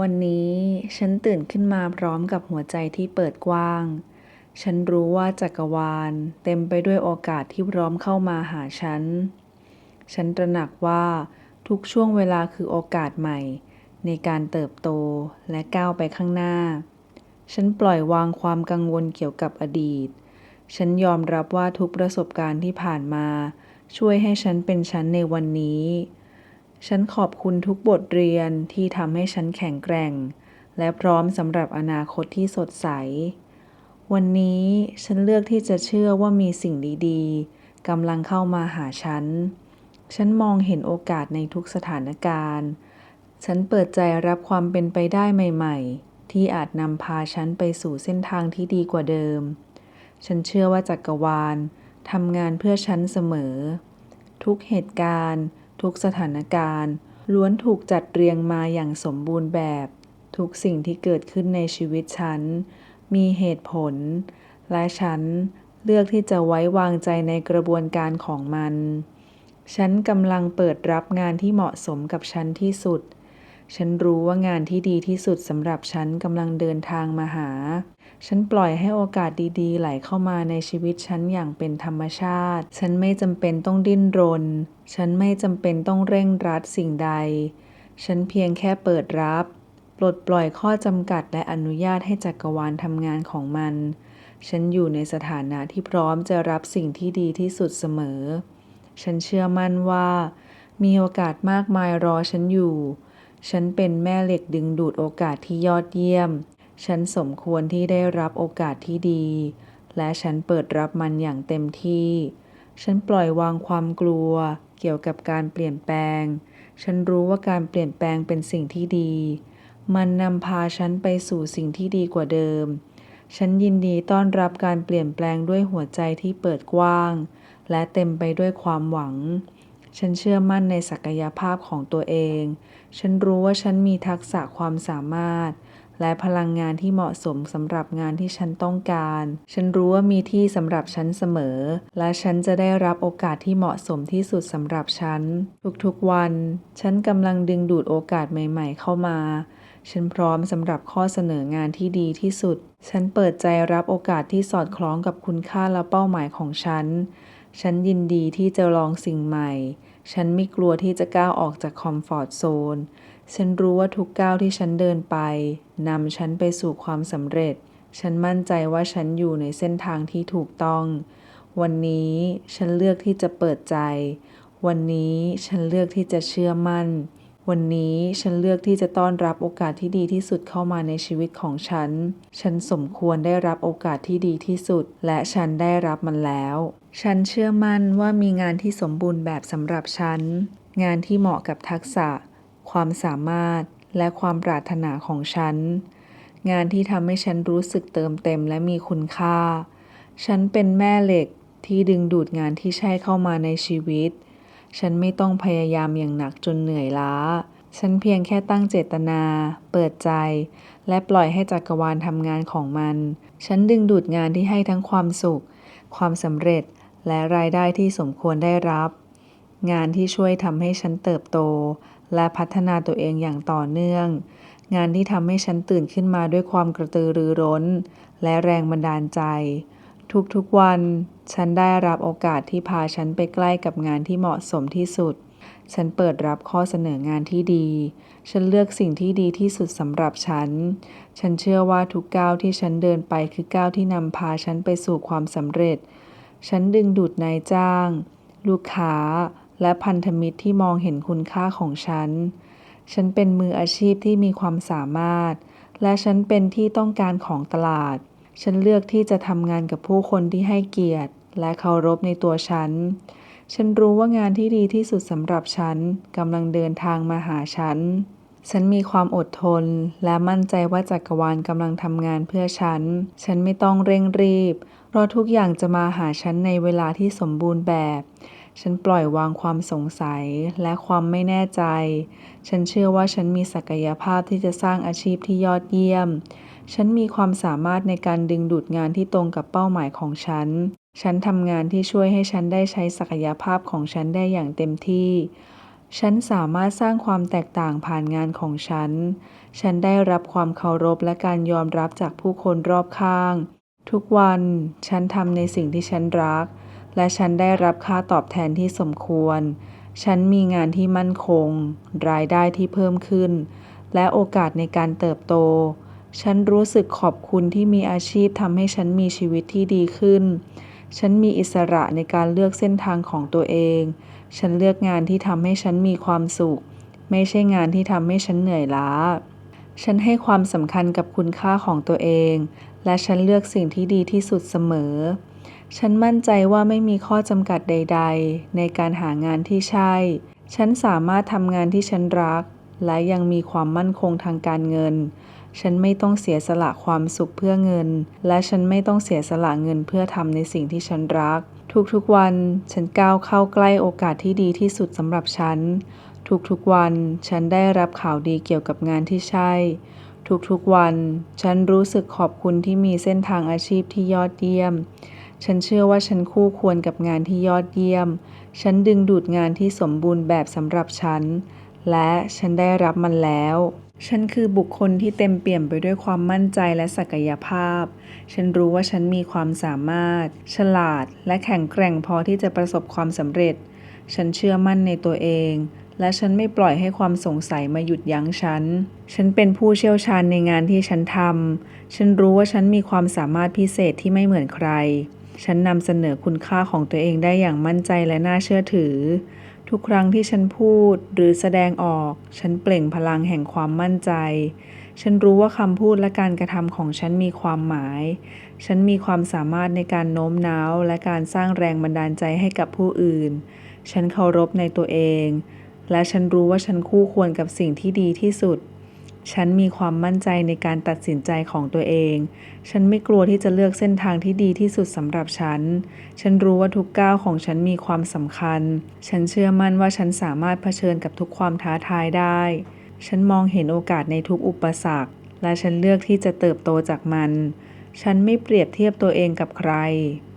วันนี้ฉันตื่นขึ้นมาพร้อมกับหัวใจที่เปิดกว้าง ฉันรู้ว่าจักรวาลเต็มไปด้วยโอกาสที่พร้อมเข้ามาหาฉัน ฉันตระหนักว่าทุกช่วงเวลาคือโอกาสใหม่ ในการเติบโตและก้าวไปข้างหน้า ฉันปล่อยวางความกังวลเกี่ยวกับอดีต ฉันยอมรับว่าทุกประสบการณ์ที่ผ่านมา ช่วยให้ฉันเป็นฉันในวันนี้ ฉันขอบคุณทุกบทเรียนที่ทำให้ฉันแข็งแกร่ง และพร้อมสำหรับอนาคตที่สดใส วันนี้ฉันเลือกที่จะเชื่อว่ามีสิ่งดีๆกำลังเข้ามาหาฉัน ฉันมองเห็นโอกาสในทุกสถานการณ์ ฉันเปิดใจรับความเป็นไปได้ใหม่ ๆ ที่อาจนำพาฉันไปสู่เส้นทางที่ดีกว่าเดิม ฉันเชื่อว่าจักรวาลทำงานเพื่อฉันเสมอ ทุกเหตุการณ์ ทุกสถานการณ์ ล้วนถูกจัดเรียงมาอย่างสมบูรณ์แบบ ทุกสิ่งที่เกิดขึ้นในชีวิตฉัน มีเหตุผล และฉันเลือกที่จะไว้วางใจในกระบวนการของมัน ฉันกำลังเปิดรับงานที่เหมาะสมกับฉันที่สุด ฉันรู้ว่างานที่ดีที่สุดสำหรับฉันกำลังเดินทางมาหา ฉันปล่อยให้โอกาสดีๆ ไหลเข้ามาในชีวิตฉันอย่างเป็นธรรมชาติ ฉันไม่จำเป็นต้องดิ้นรน ฉันไม่จำเป็นต้องเร่งรัดสิ่งใด ฉันเพียงแค่เปิดรับ ปลดปล่อยข้อจำกัดและอนุญาตให้จักรวาลทำงานของมัน ฉันอยู่ในสถานะที่พร้อมจะรับสิ่งที่ดีที่สุดเสมอ ฉันเชื่อมั่นว่า มีโอกาสมากมายรอฉันอยู่ ฉันเป็นแม่เหล็กดึงดูดโอกาสที่ยอดเยี่ยม ฉันสมควรที่ได้รับโอกาสที่ดี และฉันเปิดรับมันอย่างเต็มที่ ฉันปล่อยวางความกลัว เกี่ยวกับการเปลี่ยนแปลง ฉันรู้ว่าการเปลี่ยนแปลงเป็นสิ่งที่ดี มันนำพาฉันไปสู่สิ่งที่ดีกว่าเดิม ฉันยินดีต้อนรับการเปลี่ยนแปลงด้วยหัวใจที่เปิดกว้าง และเต็มไปด้วยความหวัง ฉันเชื่อมั่นในศักยภาพของตัวเอง ฉันรู้ว่าฉันมีทักษะความสามารถ และพลังงานที่เหมาะสมสำหรับงานที่ฉันต้องการ ฉันรู้ว่ามีที่สำหรับฉันเสมอ และฉันจะได้รับโอกาสที่เหมาะสมที่สุดสำหรับฉัน ทุกๆวัน ฉันกำลังดึงดูดโอกาสใหม่ ๆ เข้ามา ฉันพร้อมสำหรับข้อเสนองานที่ดีที่สุด ฉันเปิดใจรับโอกาสที่สอดคล้องกับคุณค่าและเป้าหมายของฉัน ฉันยินดีที่จะลองสิ่งใหม่ ฉันไม่กลัวที่จะก้าวออกจากคอมฟอร์ตโซน ฉันรู้ว่าทุกก้าวที่ฉันเดินไปนำฉันไปสู่ความสำเร็จ ฉันมั่นใจว่าฉันอยู่ในเส้นทางที่ถูกต้อง วันนี้ฉันเลือกที่จะเปิดใจ วันนี้ฉันเลือกที่จะเชื่อมั่น วันนี้ฉันเลือกที่จะต้อนรับโอกาสที่ดีที่สุดเข้ามาในชีวิตของฉัน ฉันสมควรได้รับโอกาสที่ดีที่สุด และฉันได้รับมันแล้ว ฉันเชื่อมั่นว่ามีงานที่สมบูรณ์แบบสำหรับฉัน งานที่เหมาะกับทักษะ ความสามารถและความปรารถนาของฉัน งานที่ทำให้ฉันรู้สึกเติมเต็มและมีคุณค่า ฉันเป็นแม่เหล็กที่ดึงดูดงานที่ใช่เข้ามาในชีวิต ฉันไม่ต้องพยายามอย่างหนักจนเหนื่อยล้า ฉันเพียงแค่ตั้งเจตนา เปิดใจ และปล่อยให้จักรวาลทำงานของมัน ฉันดึงดูดงานที่ให้ทั้งความสุข ความสำเร็จ และรายได้ที่สมควรได้รับ งานที่ช่วยทำให้ฉันเติบโต และพัฒนาตัวเองอย่างต่อเนื่อง งานที่ทำให้ฉันตื่นขึ้นมาด้วยความกระตือรือร้น และแรงบันดาลใจ ทุกๆวัน ฉันได้รับโอกาสที่พาฉันไปใกล้กับงานที่เหมาะสมที่สุด ฉันเปิดรับข้อเสนองานที่ดี ฉันเลือกสิ่งที่ดีที่สุดสำหรับฉัน ฉันเชื่อว่าทุกก้าวที่ฉันเดินไปคือก้าวที่นำพาฉันไปสู่ความสำเร็จ ฉันดึงดูดนายจ้าง ลูกค้า และพันธมิตรที่มองเห็นคุณค่าของฉัน ฉันเป็นมืออาชีพที่มีความสามารถ และฉันเป็นที่ต้องการของตลาด ฉันเลือกที่จะทำงานกับผู้คนที่ให้เกียรติ และเคารพในตัวฉัน ฉันรู้ว่างานที่ดีที่สุดสำหรับฉันกำลังเดินทางมาหาฉัน ฉันมีความอดทน และมั่นใจว่าจักรวาลกำลังทำงานเพื่อฉัน ฉันไม่ต้องเร่งรีบ เพราะทุกอย่างจะมาหาฉันในเวลาที่สมบูรณ์แบบ ฉันปล่อยวางความสงสัยและความไม่แน่ใจ ฉันเชื่อว่าฉันมีศักยภาพที่จะสร้างอาชีพที่ยอดเยี่ยม ฉันมีความสามารถในการดึงดูดงานที่ตรงกับเป้าหมายของฉัน ฉันทำงานที่ช่วยให้ฉันได้ใช้ศักยภาพของฉันได้อย่างเต็มที่ ฉันสามารถสร้างความแตกต่างผ่านงานของฉัน ฉันได้รับความเคารพและการยอมรับจากผู้คนรอบข้าง ทุกวัน ฉันทำในสิ่งที่ฉันรัก และฉันได้รับค่าตอบแทนที่สมควร ฉันมีงานที่มั่นคง รายได้ที่เพิ่มขึ้น และโอกาสในการเติบโต ฉันรู้สึกขอบคุณที่มีอาชีพทำให้ฉันมีชีวิตที่ดีขึ้น ฉันมีอิสระในการเลือกเส้นทางของตัวเอง ฉันเลือกงานที่ทำให้ฉันมีความสุข ไม่ใช่งานที่ทำให้ฉันเหนื่อยล้า ฉันให้ความสำคัญกับคุณค่าของตัวเอง และฉันเลือกสิ่งที่ดีที่สุดเสมอ ฉันมั่นใจว่าไม่มีข้อจำกัดใด ๆ ในการหางานที่ใช่ ฉันสามารถทำงานที่ฉันรัก และยังมีความมั่นคงทางการเงิน ฉันไม่ต้องเสียสละความสุขเพื่อเงิน และฉันไม่ต้องเสียสละเงินเพื่อทำในสิ่งที่ฉันรัก ทุกๆวัน ฉันก้าวเข้าใกล้โอกาสที่ดีที่สุดสำหรับฉัน ทุกๆวัน ฉันได้รับข่าวดีเกี่ยวกับงานที่ใช่ทุกๆวัน ฉันรู้สึกขอบคุณที่มีเส้นทางอาชีพที่ยอดเยี่ยม ฉันเชื่อว่าฉันคู่ควรกับงานที่ยอดเยี่ยม ฉันดึงดูดงานที่สมบูรณ์แบบสำหรับฉัน และฉันได้รับมันแล้ว ฉันคือบุคคลที่เต็มเปี่ยมไปด้วยความมั่นใจและศักยภาพ ฉันรู้ว่าฉันมีความสามารถ ฉลาด และแข็งแกร่งพอที่จะประสบความสำเร็จ ฉันเชื่อมั่นในตัวเอง และฉันไม่ปล่อยให้ความสงสัยมาหยุดยั้งฉัน ฉันเป็นผู้เชี่ยวชาญในงานที่ฉันทำ ฉันรู้ว่าฉันมีความสามารถพิเศษที่ไม่เหมือนใคร ฉันนำเสนอคุณค่าของตัวเองได้อย่างมั่นใจและน่าเชื่อถือ ทุกครั้งที่ฉันพูดหรือแสดงออก ฉันเปล่งพลังแห่งความมั่นใจ ฉันรู้ว่าคำพูดและการกระทำของฉันมีความหมาย ฉันมีความสามารถในการโน้มน้าว และการสร้างแรงบันดาลใจให้กับผู้อื่น ฉันเคารพในตัวเอง และฉันรู้ว่าฉันคู่ควรกับสิ่งที่ดีที่สุด ฉันมีความมั่นใจในการตัดสินใจของตัวเอง ฉันไม่กลัวที่จะเลือกเส้นทางที่ดีที่สุดสำหรับฉัน ฉันรู้ว่าทุกก้าวของฉันมีความสำคัญ ฉันเชื่อมั่นว่าฉันสามารถเผชิญกับทุกความท้าทายได้ ฉันมองเห็นโอกาสในทุกอุปสรรค และฉันเลือกที่จะเติบโตจากมัน ฉันไม่เปรียบเทียบตัวเองกับใคร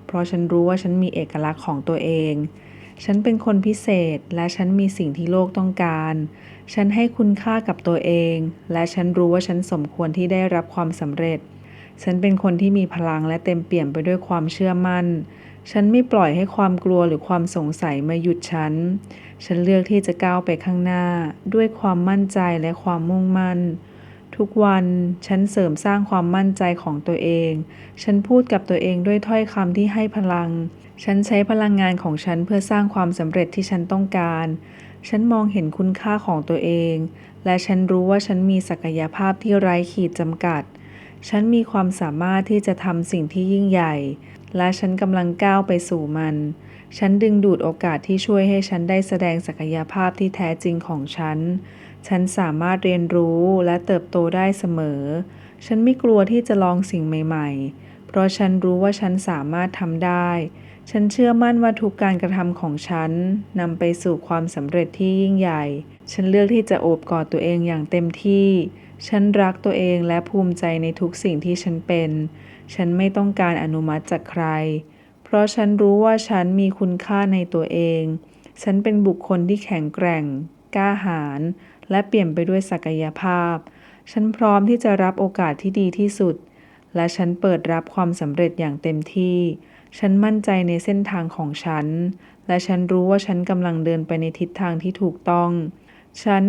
เพราะฉันรู้ว่าฉันมีเอกลักษณ์ของตัวเอง ฉันเป็นคนพิเศษ และฉันมีสิ่งที่โลกต้องการ ฉันให้คุณค่ากับตัวเอง และฉันรู้ว่าฉันสมควรที่ได้รับความสำเร็จ ฉันเป็นคนที่มีพลังและเต็มเปี่ยมไปด้วยความเชื่อมั่น ฉันไม่ปล่อยให้ความกลัวหรือความสงสัยมาหยุดฉัน ฉันเลือกที่จะก้าวไปข้างหน้า ด้วยความมั่นใจและความมุ่งมั่น ทุกวันฉันเสริมสร้างความมั่นใจของตัวเอง ฉันพูดกับตัวเองด้วยถ้อยคำที่ให้พลัง ฉันใช้พลังงานของฉันเพื่อสร้างความสำเร็จที่ฉันต้องการ ฉันมองเห็นคุณค่าของตัวเอง และฉันรู้ว่าฉันมีศักยภาพที่ไร้ขีดจำกัด ฉันมีความสามารถที่จะทำสิ่งที่ยิ่งใหญ่ และฉันกำลังก้าวไปสู่มัน ฉันดึงดูดโอกาสที่ช่วยให้ฉันได้แสดงศักยภาพที่แท้จริงของฉัน ฉันสามารถเรียนรู้และเติบโตได้เสมอ ฉันไม่กลัวที่จะลองสิ่งใหม่ ๆ เพราะฉันรู้ว่าฉันสามารถทำได้ ฉันเชื่อมั่นว่าทุกการกระทำของฉันนำไปสู่ความสำเร็จที่ยิ่งใหญ่ ฉันเลือกที่จะโอบกอดตัวเองอย่างเต็มที่ ฉันรักตัวเองและภูมิใจในทุกสิ่งที่ฉันเป็น ฉันไม่ต้องการอนุมัติจากใคร เพราะฉันรู้ว่าฉันมีคุณค่าในตัวเอง ฉันเป็นบุคคลที่แข็งแกร่ง กล้าหาญและเปลี่ยนไปด้วยศักยภาพ ฉันพร้อมที่จะรับโอกาสที่ดีที่สุด และฉันเปิดรับความสำเร็จอย่างเต็มที่ ฉันมั่นใจในเส้นทางของฉัน และฉันรู้ว่าฉันกำลังเดินไปในทิศทางที่ถูกต้อง ฉัน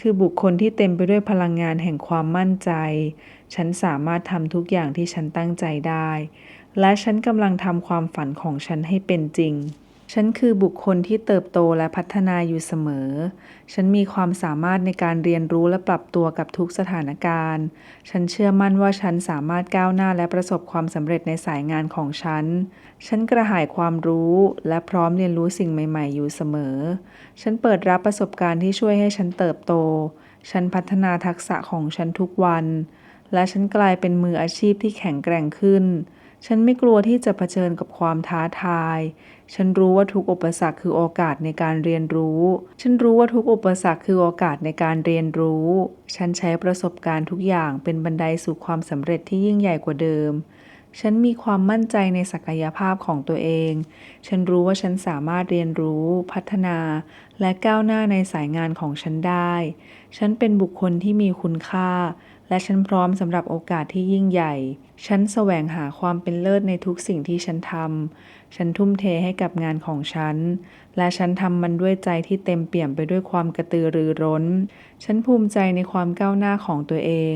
คือบุคคลที่เต็มไปด้วยพลังงานแห่งความมั่นใจ ฉันสามารถทำทุกอย่างที่ฉันตั้งใจได้ และฉันกำลังทำความฝันของฉันให้เป็นจริง ฉันคือบุคคลที่เติบโตและพัฒนาอยู่เสมอ ฉันมีความสามารถในการเรียนรู้และปรับตัวกับทุกสถานการณ์ ฉันเชื่อมั่นว่าฉันสามารถก้าวหน้าและประสบความสำเร็จในสายงานของฉัน ฉันกระหายความรู้และพร้อมเรียนรู้สิ่งใหม่ๆ อยู่เสมอ ฉันเปิดรับประสบการณ์ที่ช่วยให้ฉันเติบโต ฉันพัฒนาทักษะของฉันทุกวัน และฉันกลายเป็นมืออาชีพที่แข็งแกร่งขึ้น ฉันไม่กลัวที่จะเผชิญกับความท้าทาย ฉันรู้ว่าทุกอุปสรรคคือโอกาสในการเรียนรู้ ฉันรู้ว่าทุกอุปสรรคคือโอกาสในการเรียนรู้ ฉันใช้ประสบการณ์ทุกอย่างเป็นบันไดสู่ความสำเร็จที่ยิ่งใหญ่กว่าเดิม ฉันมีความมั่นใจในศักยภาพของตัวเอง ฉันรู้ว่าฉันสามารถเรียนรู้ พัฒนา และก้าวหน้าในสายงานของฉันได้ ฉันเป็นบุคคลที่มีคุณค่า และฉันพร้อมสำหรับโอกาสที่ยิ่งใหญ่ ฉันแสวงหาความเป็นเลิศในทุกสิ่งที่ฉันทำ ฉันทุ่มเทให้กับงานของฉัน และฉันทำมันด้วยใจที่เต็มเปี่ยมไปด้วยความกระตือรือร้น ฉันภูมิใจในความก้าวหน้าของตัวเอง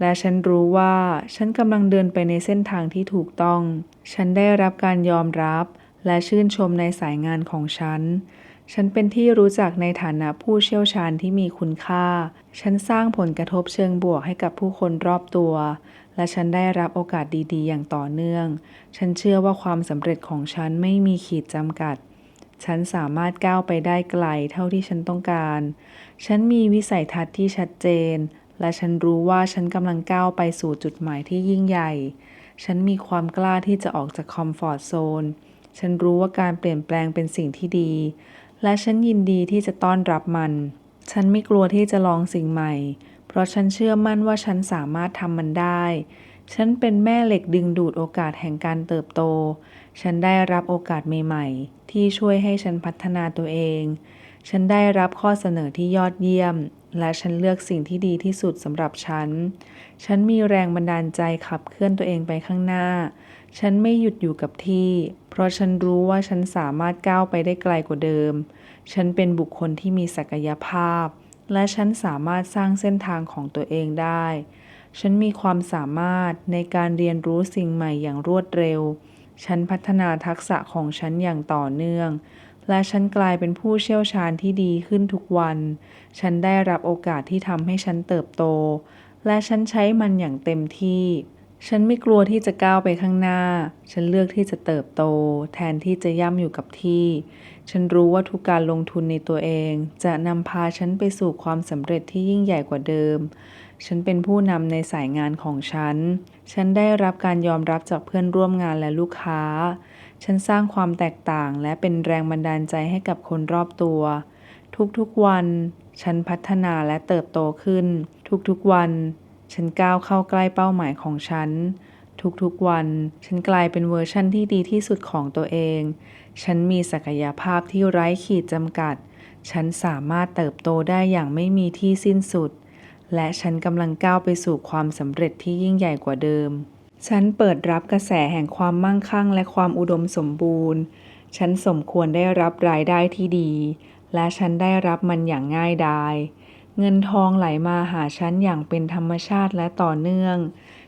และฉันรู้ว่าฉันกำลังเดินไปในเส้นทางที่ถูกต้อง ฉันได้รับการยอมรับ และชื่นชมในสายงานของฉัน ฉันเป็นที่รู้จักในฐานะผู้เชี่ยวชาญที่มีคุณค่า ฉันสร้างผลกระทบเชิงบวกให้กับผู้คนรอบตัว และฉันได้รับโอกาสดีๆ อย่างต่อเนื่อง ฉันเชื่อว่าความสำเร็จของฉันไม่มีขีดจำกัด ฉันสามารถก้าวไปได้ไกลเท่าที่ฉันต้องการ ฉันมีวิสัยทัศน์ที่ชัดเจน และฉันรู้ว่าฉันกำลังก้าวไปสู่จุดหมายที่ยิ่งใหญ่ ฉันมีความกล้าที่จะออกจากคอมฟอร์ทโซน ฉันรู้ว่าการเปลี่ยนแปลงเป็นสิ่งที่ดี และฉันยินดีที่จะต้อนรับมัน ฉันไม่กลัวที่จะลองสิ่งใหม่ ราะฉันเชื่อมั่นว่าฉันสามารถทำมันได้ ฉันเป็นแม่เหล็กดึงดูดโอกาสแห่งการเติบโต ฉันได้รับโอกาสใหม่ๆ ที่ช่วยให้ฉันพัฒนาตัวเอง ฉันได้รับข้อเสนอที่ยอดเยี่ยม และฉันเลือกสิ่งที่ดีที่สุดสำหรับฉัน ฉันมีแรงบันดาลใจขับเคลื่อนตัวเองไปข้างหน้า ฉันไม่หยุดอยู่กับที่ เพราะฉันรู้ว่าฉันสามารถก้าวไปได้ไกลกว่าเดิม ฉันเป็นบุคคลที่มีศักยภาพ และฉันสามารถสร้างเส้นทางของตัวเองได้ ฉันมีความสามารถในการเรียนรู้สิ่งใหม่อย่างรวดเร็ว ฉันพัฒนาทักษะของฉันอย่างต่อเนื่อง และฉันกลายเป็นผู้เชี่ยวชาญที่ดีขึ้นทุกวัน ฉันได้รับโอกาสที่ทำให้ฉันเติบโต และฉันใช้มันอย่างเต็มที่ ฉันไม่กลัวที่จะก้าวไปข้างหน้า ฉันเลือกที่จะเติบโต แทนที่จะย่ำอยู่กับที่ ฉันรู้ว่าทุกการลงทุนในตัวเอง จะนำพาฉันไปสู่ความสำเร็จที่ยิ่งใหญ่กว่าเดิม ฉันเป็นผู้นำในสายงานของฉัน ฉันได้รับการยอมรับจากเพื่อนร่วมงานและลูกค้า ฉันสร้างความแตกต่างและเป็นแรงบันดาลใจให้กับคนรอบตัว ทุกๆวัน ฉันพัฒนาและเติบโตขึ้น ทุกๆวัน ฉันก้าวเข้าใกล้เป้าหมายของฉัน ทุกๆวัน ฉันกลายเป็นเวอร์ชั่นที่ดีที่สุดของตัวเอง ฉันมีศักยภาพที่ไร้ขีดจำกัด ฉันสามารถเติบโตได้อย่างไม่มีที่สิ้นสุด และฉันกำลังก้าวไปสู่ความสำเร็จที่ยิ่งใหญ่กว่าเดิม ฉันเปิดรับกระแสแห่งความมั่งคั่งและความอุดมสมบูรณ์ ฉันสมควรได้รับรายได้ที่ดี และฉันได้รับมันอย่างง่ายดายเงินทองไหลมาหาฉันอย่างเป็นธรรมชาติและต่อเนื่อง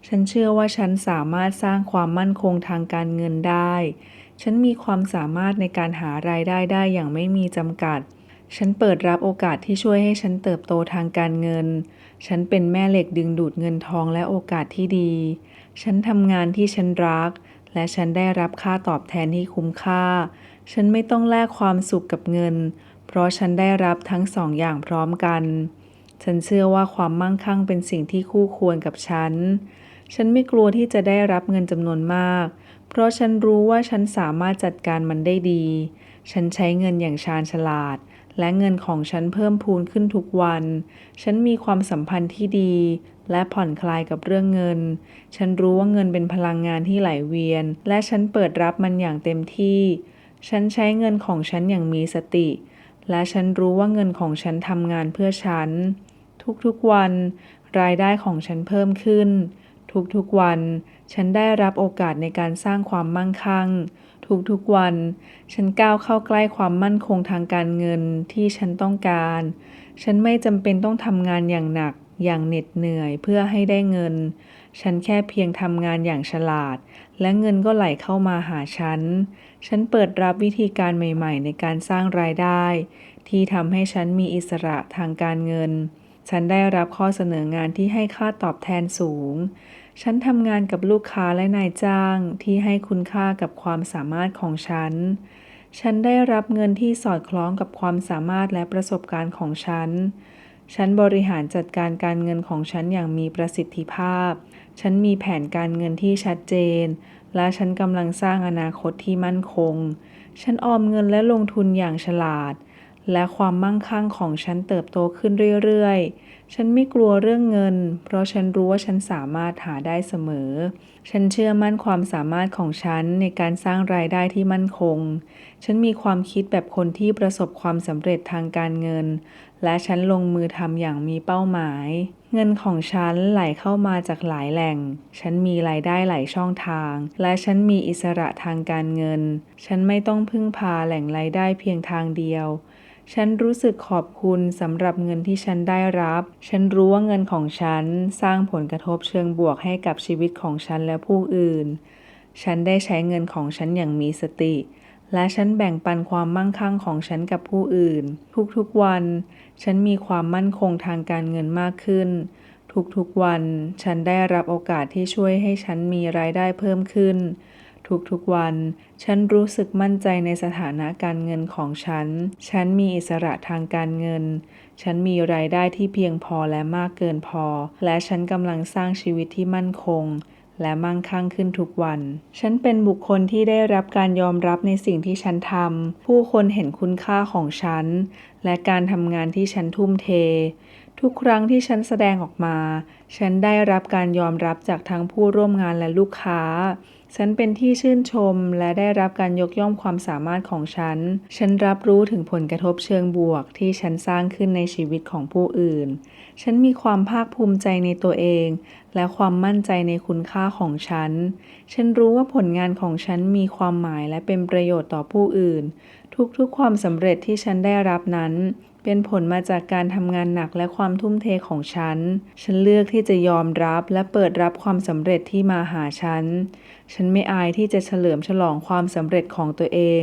ฉันเชื่อว่าฉันสามารถสร้างความมั่นคงทางการเงินได้ ฉันมีความสามารถในการหารายได้ได้อย่างไม่มีจำกัด ฉันเปิดรับโอกาสที่ช่วยให้ฉันเติบโตทางการเงิน ฉันเป็นแม่เหล็กดึงดูดเงินทองและโอกาสที่ดี ฉันทำงานที่ฉันรัก และฉันได้รับค่าตอบแทนที่คุ้มค่า ฉันไม่ต้องแลกความสุขกับเงิน เพราะฉันได้รับทั้งสองอย่างพร้อมกัน ฉันเชื่อว่าความมั่งคั่งเป็นสิ่งที่คู่ควรกับฉัน ฉันไม่กลัวที่จะได้รับเงินจำนวนมาก เพราะฉันรู้ว่าฉันสามารถจัดการมันได้ดี ฉันใช้เงินอย่างชาญฉลาด และเงินของฉันเพิ่มพูนขึ้นทุกวัน ฉันมีความสัมพันธ์ที่ดี และผ่อนคลายกับเรื่องเงิน ฉันรู้ว่าเงินเป็นพลังงานที่ไหลเวียน และฉันเปิดรับมันอย่างเต็มที่ ฉันใช้เงินของฉันอย่างมีสติ และฉันรู้ว่าเงินของฉันทำงานเพื่อฉัน ทุกๆวัน รายได้ของฉันเพิ่มขึ้น ทุกๆวัน ฉันได้รับโอกาสในการสร้างความมั่งคั่ง ทุกๆวัน ฉันก้าวเข้าใกล้ความมั่นคงทางการเงินที่ฉันต้องการ ฉันไม่จำเป็นต้องทำงานอย่างหนักอย่างเหน็ดเหนื่อยเพื่อให้ได้เงิน ฉันแค่เพียงทำงานอย่างฉลาด และเงินก็ไหลเข้ามาหาฉัน ฉันเปิดรับวิธีการใหม่ ๆ ในการสร้างรายได้ ที่ทำให้ฉันมีอิสระทางการเงิน ฉันได้รับข้อเสนองานที่ให้ค่าตอบแทนสูง ฉันทำงานกับลูกค้าและนายจ้างที่ให้คุณค่ากับความสามารถของฉัน ฉันได้รับเงินที่สอดคล้องกับความสามารถและประสบการณ์ของฉัน ฉันบริหารจัดการการเงินของฉันอย่างมีประสิทธิภาพ ฉันมีแผนการเงินที่ชัดเจน และฉันกำลังสร้างอนาคตที่มั่นคง ฉันออมเงินและลงทุนอย่างฉลาด และความมั่งคั่งของฉันเติบโตขึ้นเรื่อยๆ ฉันไม่กลัวเรื่องเงิน เพราะฉันรู้ว่าฉันสามารถหาได้เสมอ ฉันเชื่อมั่นความสามารถของฉันในการสร้างรายได้ที่มั่นคง ฉันมีความคิดแบบคนที่ประสบความสำเร็จทางการเงิน และฉันลงมือทำอย่างมีเป้าหมาย เงินของฉันไหลเข้ามาจากหลายแหล่ง ฉันมีรายได้หลายช่องทาง และฉันมีอิสระทางการเงิน ฉันไม่ต้องพึ่งพาแหล่งรายได้เพียงทางเดียว ฉันรู้สึกขอบคุณสำหรับเงินที่ฉันได้รับ ฉันรู้ว่าเงินของฉันสร้างผลกระทบเชิงบวกให้กับชีวิตของฉันและผู้อื่น ฉันได้ใช้เงินของฉันอย่างมีสติ และฉันแบ่งปันความมั่งคั่งของฉันกับผู้อื่น ทุกๆวัน ฉันมีความมั่นคงทางการเงินมากขึ้น ทุกๆวัน ฉันได้รับโอกาสที่ช่วยให้ฉันมีรายได้เพิ่มขึ้น ทุกๆวัน ฉันรู้สึกมั่นใจในสถานะการเงินของฉัน ฉันมีอิสระทางการเงิน ฉันมีรายได้ที่เพียงพอและมากเกินพอ และฉันกำลังสร้างชีวิตที่มั่นคง และมั่งคั่งขึ้นทุกวัน ฉันเป็นบุคคลที่ได้รับการยอมรับในสิ่งที่ฉันทำ ผู้คนเห็นคุณค่าของฉัน และการทำงานที่ฉันทุ่มเททุกครั้งที่ฉันแสดงออกมา ฉันได้รับการยอมรับจากทั้งผู้ร่วมงานและลูกค้า ฉันเป็นที่ชื่นชมและได้รับการยกย่องความสามารถของฉัน ฉันรับรู้ถึงผลกระทบเชิงบวกที่ฉันสร้างขึ้นในชีวิตของผู้อื่น ฉันมีความภาคภูมิใจในตัวเอง และความมั่นใจในคุณค่าของฉัน ฉันรู้ว่าผลงานของฉันมีความหมายและเป็นประโยชน์ต่อผู้อื่น ทุกๆ ความสำเร็จที่ฉันได้รับนั้นเป็นผลมาจากการทำงานหนักและความทุ่มเทของฉัน ฉันเลือกที่จะยอมรับและเปิดรับความสำเร็จที่มาหาฉัน ฉันไม่อายที่จะเฉลิมฉลองความสำเร็จของตัวเอง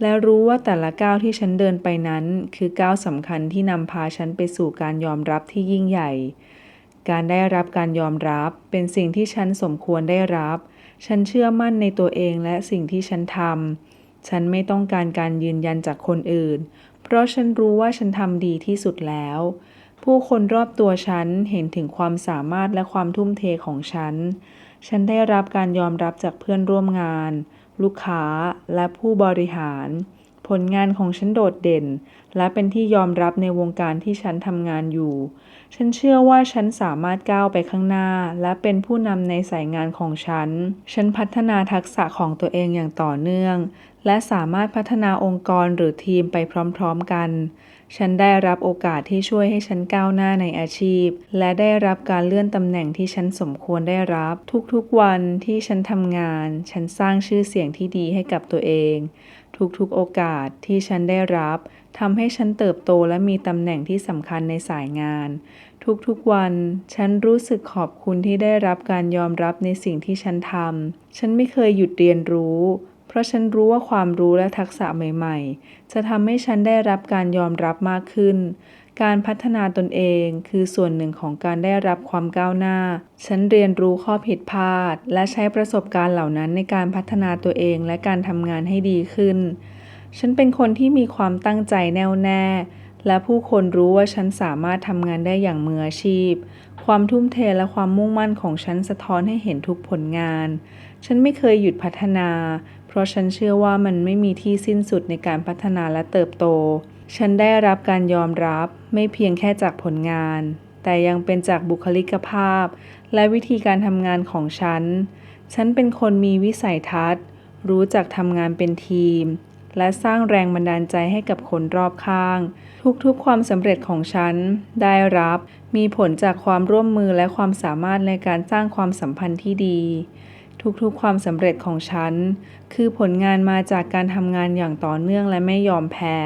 และรู้ว่าแต่ละก้าวที่ฉันเดินไปนั้น คือก้าวสำคัญที่นำพาฉันไปสู่การยอมรับที่ยิ่งใหญ่ การได้รับการยอมรับเป็นสิ่งที่ฉันสมควรได้รับ ฉันเชื่อมั่นในตัวเองและสิ่งที่ฉันทำ ฉันไม่ต้องการการยืนยันจากคนอื่น เพราะฉันรู้ว่าฉันทำดีที่สุดแล้ว ผู้คนรอบตัวฉันเห็นถึงความสามารถและความทุ่มเทของฉัน ฉันได้รับการยอมรับจากเพื่อนร่วมงาน ลูกค้าและผู้บริหาร ผลงานของฉันโดดเด่น และเป็นที่ยอมรับในวงการที่ฉันทำงานอยู่ ฉันเชื่อว่าฉันสามารถก้าวไปข้างหน้า และเป็นผู้นำในสายงานของฉัน ฉันพัฒนาทักษะของตัวเองอย่างต่อเนื่อง และสามารถพัฒนาองค์กรหรือทีมไปพร้อม ๆ กัน ฉันได้รับโอกาสที่ช่วยให้ฉันก้าวหน้าในอาชีพ และได้รับการเลื่อนตำแหน่งที่ฉันสมควรได้รับ ทุกๆวันที่ฉันทำงาน ฉันสร้างชื่อเสียงที่ดีให้กับตัวเอง ทุกๆโอกาสที่ฉันได้รับทำให้ฉันเติบโตและมีตำแหน่งที่สำคัญในสายงาน ทุกๆวัน ฉันรู้สึกขอบคุณที่ได้รับการยอมรับในสิ่งที่ฉันทำฉันไม่เคยหยุดเรียนรู้ เพราะฉันรู้ว่าความรู้และทักษะใหม่ ๆ จะทำให้ฉันได้รับการยอมรับมากขึ้น การพัฒนาตนเองคือส่วนหนึ่งของการได้รับความก้าวหน้า ฉันเรียนรู้ข้อผิดพลาด และใช้ประสบการณ์เหล่านั้นในการพัฒนาตัวเองและการทำงานให้ดีขึ้น ฉันเป็นคนที่มีความตั้งใจแน่วแน่และผู้คนรู้ว่าฉันสามารถทำงานได้อย่างมืออาชีพ ความทุ่มเทและความมุ่งมั่นของฉันสะท้อนให้เห็นทุกผลงาน ฉันไม่เคยหยุดพัฒนา เพราะฉันเชื่อว่ามันไม่มีที่สิ้นสุดในการพัฒนาและเติบโต ฉันได้รับการยอมรับไม่เพียงแค่จากผลงาน แต่ยังเป็นจากบุคลิกภาพ และวิธีการทำงานของฉัน ฉันเป็นคนมีวิสัยทัศน์ รู้จักทำงานเป็นทีม และสร้างแรงบันดาลใจให้กับคนรอบข้าง ทุกๆ ความสำเร็จของฉัน ได้รับ มีผลจากความร่วมมือและความสามารถในการสร้างความสัมพันธ์ที่ดี ทุกๆ ความสำเร็จของฉัน คือผลงานมาจากการทำงานอย่างต่อเนื่องและไม่ยอมแพ้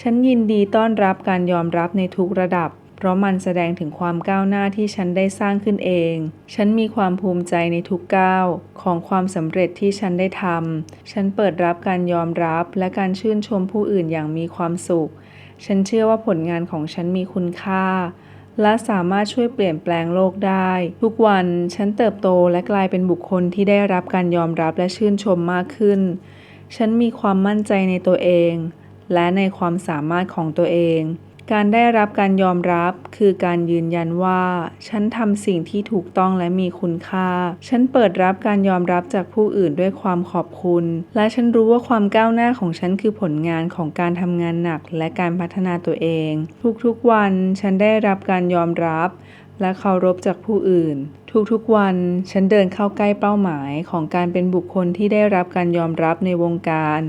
ฉันยินดีต้อนรับการยอมรับในทุกระดับ เพราะมันแสดงถึงความก้าวหน้าที่ฉันได้สร้างขึ้นเอง ฉันมีความภูมิใจในทุกก้าวของความสำเร็จที่ฉันได้ทำ ฉันเปิดรับการยอมรับและการชื่นชมผู้อื่นอย่างมีความสุข ฉันเชื่อว่าผลงานของฉันมีคุณค่า และสามารถช่วยเปลี่ยนแปลงโลกได้ ทุกวันฉันเติบโตและกลายเป็นบุคคลที่ได้รับการยอมรับและชื่นชมมากขึ้น ฉันมีความมั่นใจในตัวเอง และในความสามารถของตัวเอง การได้รับการยอมรับคือการยืนยันว่า ฉันทำสิ่งที่ถูกต้องและมีคุณค่า ฉันเปิดรับการยอมรับจากผู้อื่นด้วยความขอบคุณ และฉันรู้ว่าความก้าวหน้าของฉันคือผลงานของการทำงานหนักและการพัฒนาตัวเอง ทุกๆวันฉันได้รับการยอมรับ และเคารพจากผู้อื่น ทุกๆวัน ฉันเดินเข้าใกล้เป้าหมายของการเป็นบุคคลที่ได้รับการยอมรับในวงการ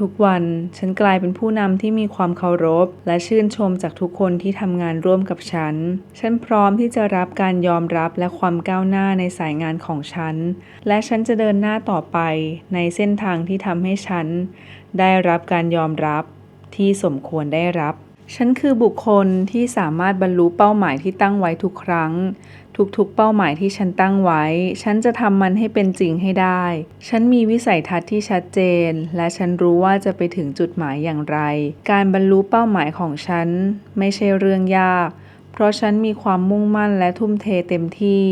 ทุกๆวัน ฉันกลายเป็นผู้นำที่มีความเคารพ และชื่นชมจากทุกคนที่ทำงานร่วมกับฉัน ฉันพร้อมที่จะรับการยอมรับและความก้าวหน้าในสายงานของฉัน และฉันจะเดินหน้าต่อไปในเส้นทางที่ทำให้ฉัน ได้รับการยอมรับที่สมควรได้รับ ฉันคือบุคคลที่สามารถบรรลุเป้าหมายที่ตั้งไว้ทุกครั้ง ทุกๆ เป้าหมายที่ฉันตั้งไว้ ฉันจะทำมันให้เป็นจริงให้ได้ ฉันมีวิสัยทัศน์ที่ชัดเจน และฉันรู้ว่าจะไปถึงจุดหมายอย่างไร การบรรลุเป้าหมายของฉัน ไม่ใช่เรื่องยาก เพราะฉันมีความมุ่งมั่นและทุ่มเทเต็มที่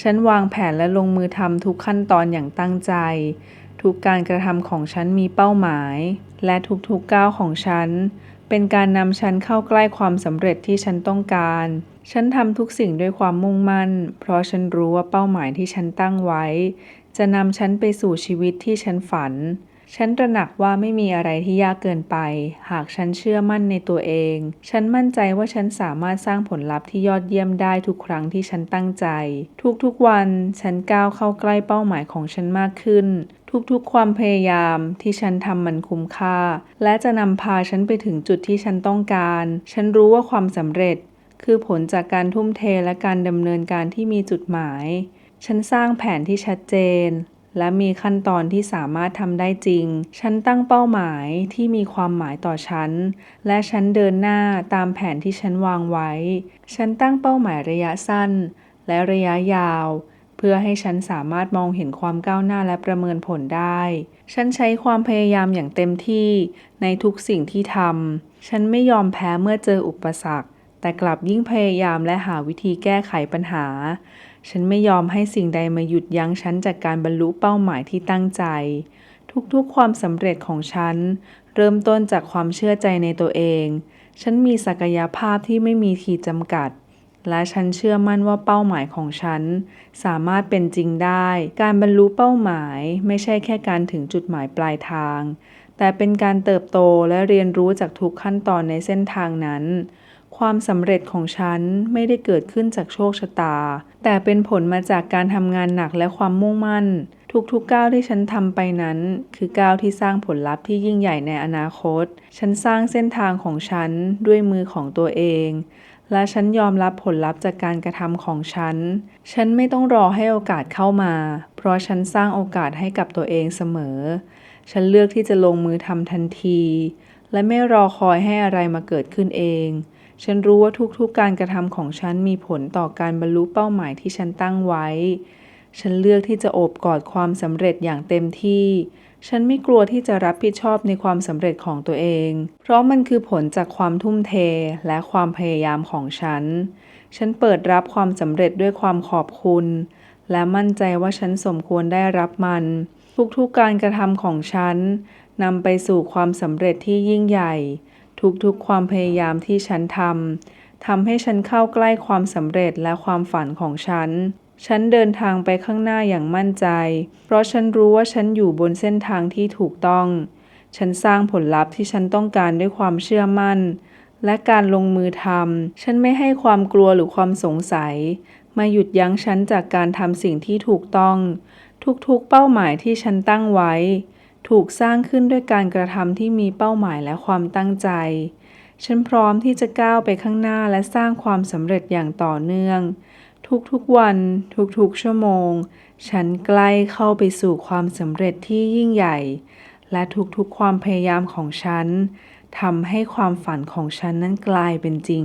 ฉันวางแผนและลงมือทำทุกขั้นตอนอย่างตั้งใจ ทุกการกระทำของฉันมีเป้าหมาย และทุกๆก้าวของฉัน เป็นการนำฉันเข้าใกล้ความสำเร็จที่ฉันต้องการ ฉันทำทุกสิ่งด้วยความมุ่งมั่น เพราะฉันรู้ว่าเป้าหมายที่ฉันตั้งไว้ จะนำฉันไปสู่ชีวิตที่ฉันฝัน ฉันตระหนักว่าไม่มีอะไรที่ยากเกินไป หากฉันเชื่อมั่นในตัวเอง ฉันมั่นใจว่าฉันสามารถสร้างผลลัพธ์ที่ยอดเยี่ยมได้ทุกครั้งที่ฉันตั้งใจ ทุกๆวัน ฉันก้าวเข้าใกล้เป้าหมายของฉันมากขึ้น ทุกๆ ความพยายามที่ฉันทำมันคุ้มค่า และจะนำพาฉันไปถึงจุดที่ฉันต้องการ ฉันรู้ว่าความสำเร็จ คือผลจากการทุ่มเทและการดำเนินการที่มีจุดหมาย ฉันสร้างแผนที่ชัดเจน และมีขั้นตอนที่สามารถทำได้จริง ฉันตั้งเป้าหมายที่มีความหมายต่อฉัน และฉันเดินหน้าตามแผนที่ฉันวางไว้ ฉันตั้งเป้าหมายระยะสั้น และระยะยาว เพื่อให้ฉันสามารถมองเห็นความก้าวหน้าและประเมินผลได้ ฉันใช้ความพยายามอย่างเต็มที่ในทุกสิ่งที่ทำ ฉันไม่ยอมแพ้เมื่อเจออุปสรรค แต่กลับยิ่งพยายามและหาวิธีแก้ไขปัญหา ฉันไม่ยอมให้สิ่งใดมาหยุดยั้งฉันจากการบรรลุเป้าหมายที่ตั้งใจ ทุกๆ ความสำเร็จของฉัน เริ่มต้นจากความเชื่อใจในตัวเอง ฉันมีศักยภาพที่ไม่มีขีดจำกัด และฉันเชื่อมั่นว่าเป้าหมายของฉัน สามารถเป็นจริงได้ การบรรลุเป้าหมายไม่ใช่แค่การถึงจุดหมายปลายทาง แต่เป็นการเติบโตและเรียนรู้จากทุกขั้นตอนในเส้นทางนั้น ความสำเร็จของฉันไม่ได้เกิดขึ้นจากโชคชะตา แต่เป็นผลมาจากการทำงานหนักและความมุ่งมั่น ทุกๆก้าวที่ฉันทำไปนั้น คือก้าวที่สร้างผลลัพธ์ที่ยิ่งใหญ่ในอนาคต ฉันสร้างเส้นทางของฉันด้วยมือของตัวเอง และฉันยอมรับผลลัพธ์จากการกระทำของฉัน ฉันไม่ต้องรอให้โอกาสเข้ามา เพราะฉันสร้างโอกาสให้กับตัวเองเสมอ ฉันเลือกที่จะลงมือทำทันที และไม่รอคอยให้อะไรมาเกิดขึ้นเอง ฉันรู้ว่าทุกๆการกระทำของฉันมีผลต่อการบรรลุเป้าหมายที่ฉันตั้งไว้ ฉันเลือกที่จะโอบกอดความสำเร็จอย่างเต็มที่ ฉันไม่กลัวที่จะรับผิดชอบในความสำเร็จของตัวเอง เพราะมันคือผลจากความทุ่มเทและความพยายามของฉัน ฉันเปิดรับความสำเร็จด้วยความขอบคุณ และมั่นใจว่าฉันสมควรได้รับมัน ทุกๆการกระทำของฉันนำไปสู่ความสำเร็จที่ยิ่งใหญ่ ทุกๆความพยายามที่ฉันทำทำให้ฉันเข้าใกล้ความสำเร็จและความฝันของฉัน ฉันเดินทางไปข้างหน้าอย่างมั่นใจ เพราะฉันรู้ว่าฉันอยู่บนเส้นทางที่ถูกต้อง ฉันสร้างผลลัพธ์ที่ฉันต้องการด้วยความเชื่อมั่น และการลงมือทำ ฉันไม่ให้ความกลัวหรือความสงสัย มาหยุดยั้งฉันจากการทำสิ่งที่ถูกต้อง ทุกๆ เป้าหมายที่ฉันตั้งไว้ ถูกสร้างขึ้นด้วยการกระทำที่มีเป้าหมายและความตั้งใจ ฉันพร้อมที่จะก้าวไปข้างหน้าและสร้างความสำเร็จอย่างต่อเนื่อง ทุกๆวัน ทุกๆชั่วโมง ฉันใกล้เข้าไปสู่ความสำเร็จที่ยิ่งใหญ่ และทุกๆความพยายามของฉันทำให้ความฝันของฉันนั้นกลายเป็นจริง